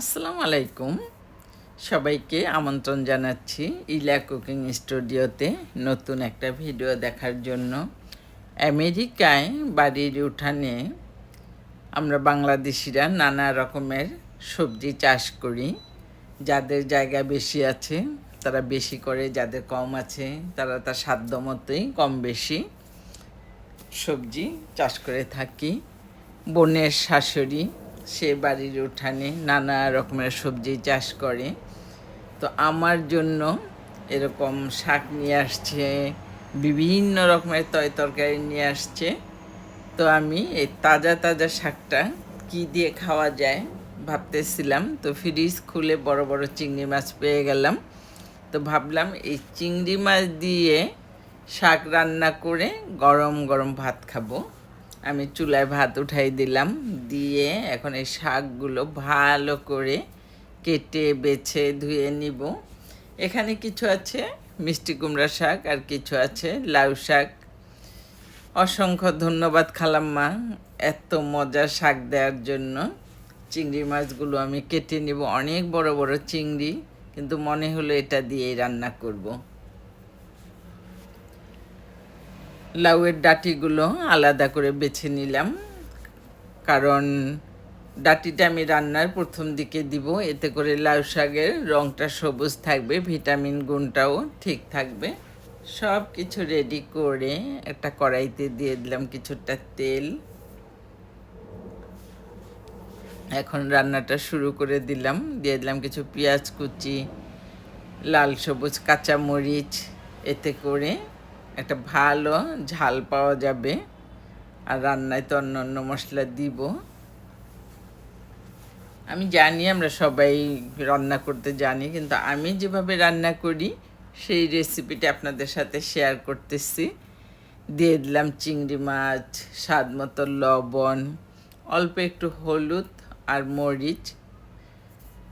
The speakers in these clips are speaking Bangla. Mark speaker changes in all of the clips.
Speaker 1: আসসালামু আলাইকুম। সবাইকে আমন্ত্রণ জানাচ্ছি ইলা কুকিং স্টুডিওতে নতুন একটা ভিডিও দেখার জন্য। আমেরিকায় বাড়ির উঠানে আমরা বাংলাদেশিরা নানা রকমের সবজি চাষ করি। যাদের জায়গা বেশি আছে, তারা বেশি করে, যাদের কম আছে, তারা তার সাধ্য মতোই কম বেশি সবজি চাষ করে থাকি। বোনের শাশুড়ি সে বাড়ির উঠানে নানা রকমের সবজি চাষ করে। তো আমার জন্য এরকম শাক নিয়ে আসছে, বিভিন্ন রকমের তয় তরকারি নিয়ে আসছে। তো আমি এই তাজা তাজা শাকটা কি দিয়ে খাওয়া যায় ভাবতেছিলাম। তো ফ্রিজ খুলে বড় বড় চিংড়ি মাছ পেয়ে গেলাম। তো ভাবলাম এই চিংড়ি মাছ দিয়ে শাক রান্না করে গরম গরম ভাত খাব। আমি চুলায় ভাত উঠাই দিলাম। দিয়ে এখন এই শাকগুলো ভালো করে কেটে, বেছে, ধুয়ে নিব। এখানে কিছু আছে, মিষ্টি কুমড়া শাক আর কিছু আছে, লাউ শাক। অসংখ্য ধন্যবাদ খালাম্মা এত মজার শাক দেওয়ার জন্য। চিংড়ি মাছগুলো আমি কেটে নিব। অনেক বড় বড় চিংড়ি, কিন্তু মনে হলো এটা দিয়েই রান্না করব। লাউয়ের ডাটিগুলো আলাদা করে বেছে নিলাম। কারণ ডাটিটা আমি রান্নার প্রথম দিকে দিব। এতে করে লাউ শাকের রঙটা সবুজ থাকবে, ভিটামিন গুণটাও ঠিক থাকবে। সব কিছু রেডি করে একটা কড়াইতে দিয়ে দিলাম কিছুটা তেল। এখন রান্নাটা শুরু করে দিলাম। দিয়ে দিলাম কিছু পেঁয়াজ কুচি, লাল সবুজ কাঁচামরিচ। এতে করে একটা ভালো ঝাল পাওয়া যাবে। আর রান্নায় তো অন্য অন্য মশলা দিব। আমি জানি আমরা সবাই রান্না করতে জানি, কিন্তু আমি যেভাবে রান্না করি, সেই রেসিপিটা আপনাদের সাথে শেয়ার করতেছি। দিয়ে দিলাম চিংড়ি মাছ, স্বাদ মতো লবণ, অল্প একটু হলুদ আর মরিচ।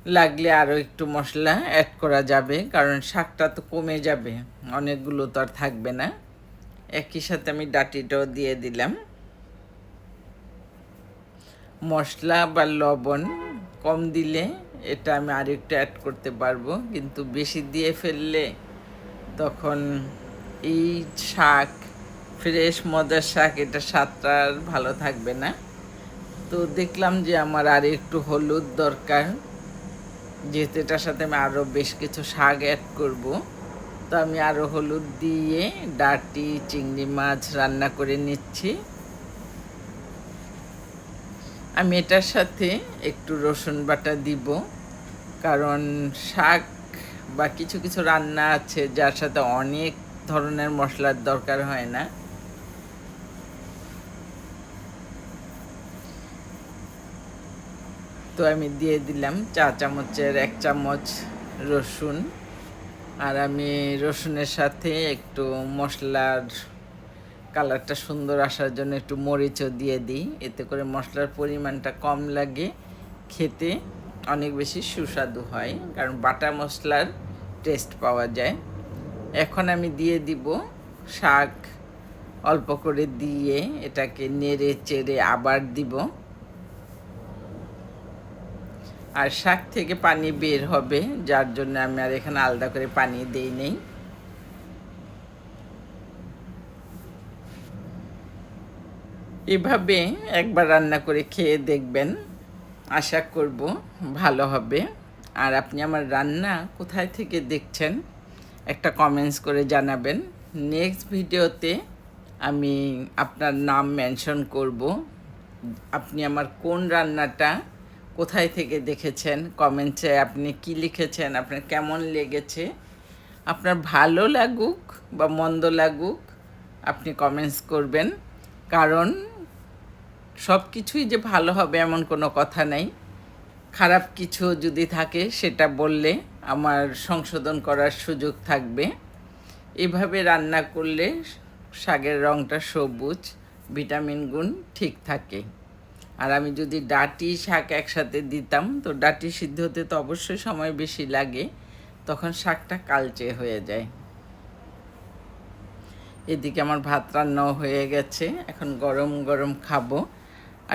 Speaker 1: লাগলে আরও একটু মশলা অ্যাড করা যাবে, কারণ শাকটা তো কমে যাবে, অনেকগুলো তো আর থাকবে না। একই সাথে আমি ডাটিটাও দিয়ে দিলাম। মশলা বা লবণ কম দিলে এটা আমি আর একটু অ্যাড করতে পারব, কিন্তু বেশি দিয়ে ফেললে তখন এই শাক ফ্রেশ মজার শাক, এটা স্বাদটা আর ভালো থাকবে না। তো দেখলাম যে আমার আর একটু হলুদ দরকার। যেহেতু এটার সাথে আমি আরও বেশ কিছু শাক অ্যাড করব, তো আমি আরও হলুদ দিয়ে ডাটি, চিংড়ি মাছ রান্না করে নিচ্ছি। আমি এটার সাথে একটু রসুন বাটা দিব, কারণ শাক বা কিছু কিছু রান্না আছে যার সাথে অনেক ধরনের মশলার দরকার হয় না। তো আমি দিয়ে দিলাম চা চামচের এক চামচ রসুন। আর আমি রসুনের সাথে একটু মশলার কালারটা সুন্দর আসার জন্য একটু মরিচও দিয়ে দিই। এতে করে মশলার পরিমাণটা কম লাগে। খেতে অনেক বেশি সুস্বাদু হয়, কারণ বাটা মশলার টেস্ট পাওয়া যায়। এখন আমি দিয়ে দিব শাক। অল্প করে দিয়ে এটাকে নেড়ে চেড়ে আবার দিব। আর শাক থেকে পানি বের হবে, যার জন্য আমি আর এখানে আলাদা করে পানি দেই নেই। এভাবে একবার রান্না করে খেয়ে দেখবেন, আশা করব ভালো হবে। আর আপনি আমার রান্না কোথায় থেকে দেখছেন, একটা কমেন্টস করে জানাবেন। নেক্সট ভিডিওতে আমি আপনার নাম মেনশন করব। আপনি আমার কোন রান্নাটা কোথায় থেকে দেখেছেন? কমেন্টসে আপনি কি লিখেছেন? আপনার কেমন লেগেছে? আপনার ভালো লাগুক বা মন্দ লাগুক, আপনি কমেন্টস করবেন। কারণ সব কিছুই যে ভালো হবে এমন কোনো কথা নাই। খারাপ কিছু যদি থাকে সেটা বললে আমার সংশোধন করার সুযোগ থাকবে। এভাবে রান্না করলে শাকের রঙটা সবুজ, ভিটামিন গুণ ঠিক থাকে। আর আমি যদি ডাটি শাক একসাথে দিতাম, তো ডাটি সিদ্ধ হতে তো অবশ্যই সময় বেশি লাগে, তখন শাকটা কালচে হয়ে যায়। এদিকে আমার ভাত রান্নাও হয়ে গেছে, এখন গরম গরম খাব।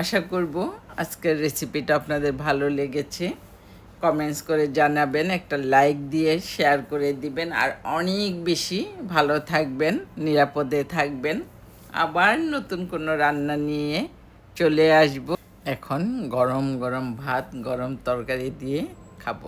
Speaker 1: আশা করব আজকের রেসিপিটা আপনাদের ভালো লেগেছে। কমেন্টস করে জানাবেন, একটা লাইক দিয়ে শেয়ার করে দিবেন, আর অনেক বেশি ভালো থাকবেন, নিরাপদে থাকবেন। আবার নতুন কোনো রান্না নিয়ে চলে আসব। এখন গরম গরম ভাত গরম তরকারি দিয়ে খাব।